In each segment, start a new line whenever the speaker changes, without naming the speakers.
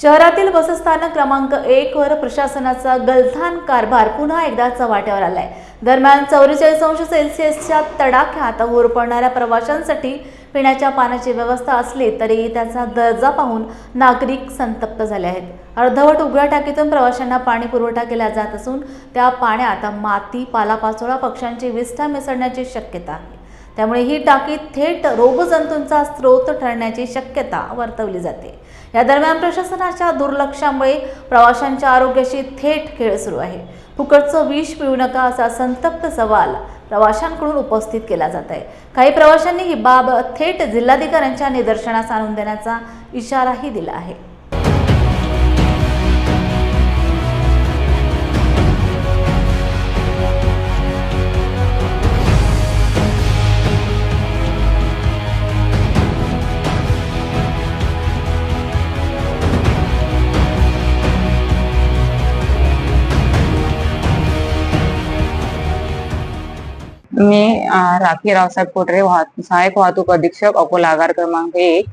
शहरातील बसस्थानक क्रमांक एक वर प्रशासनाचा गलथान कारभार पुन्हा एकदा चव्हाट्यावर आलाय. दरम्यान चौवेचाळीस अंश सेल्सिअसच्या तडाख्यात होरपडणाऱ्या प्रवाशांसाठी पिण्याच्या पाण्याची व्यवस्था असली तरी त्याचा दर्जा पाहून नागरिक संतप्त झाले आहेत. अर्धवट उघड्या टाकीतून प्रवाशांना पाणी पुरवठा केला जात असून त्या पाण्यात माती पालापाचोळा पक्ष्यांची विष्ठा मिसळण्याची शक्यता आहे. त्यामुळे ही टाकी थेट रोगजंतूंचा स्रोत ठरण्याची शक्यता वर्तवली जाते. या दरम्यान प्रशासनाच्या दुर्लक्षामुळे प्रवाशांच्या आरोग्याशी थेट खेळ सुरू आहे. फुकटचं विष पिऊ नका असा संतप्त सवाल प्रवाशांकडून उपस्थित केला जात आहे. काही प्रवाशांनी ही बाब थेट जिल्हाधिकाऱ्यांच्या निदर्शनास आणून देण्याचा इशाराही दिला आहे.
मी राखी रावसाहेब कोटरे सहायक सहाय्यक वाहतूक अधीक्षक अकोला आगार क्रमांक एक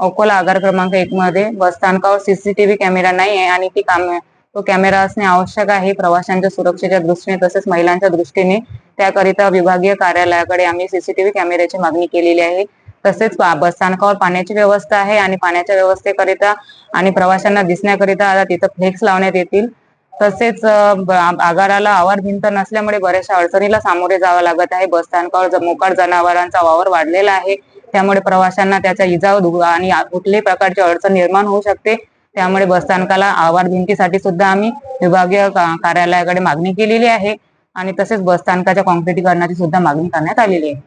अकोला आगार क्रमांक एक मध्ये बस स्थानकावर सीसीटीव्ही कॅमेरा नाही आहे आणि ती काम तो कॅमेरा असणे आवश्यक आहे. प्रवाशांच्या सुरक्षेच्या दृष्टीने तसेच महिलांच्या दृष्टीने त्याकरिता विभागीय कार्यालयाकडे आम्ही सीसीटीव्ही कॅमेऱ्याची मागणी केलेली आहे. तसेच बसस्थानकावर बस स्थानकावर पाण्याची व्यवस्था आहे आणि पाण्याच्या व्यवस्थेकरिता आणि प्रवाशांना दिसण्याकरिता आता तिथं फ्लेक्स लावण्यात येतील. तसेच आगाराला आवार भिंत नसल्यामुळे बऱ्याचशा अडचणीला सामोरे जावं लागत आहे. बस स्थानकावर मोकाट जनावरांचा वावर वाढलेला आहे. त्यामुळे प्रवाशांना त्याचा इजा आणि कुठल्याही प्रकारची अडचण निर्माण होऊ शकते. त्यामुळे बस स्थानकाला आवार भिंतीसाठी सुद्धा आम्ही विभागीय का- कार्यालयाकडे मागणी केलेली आहे. आणि तसेच बस स्थानकाच्या कॉन्क्रिटीकरणाची सुद्धा मागणी करण्यात आलेली आहे.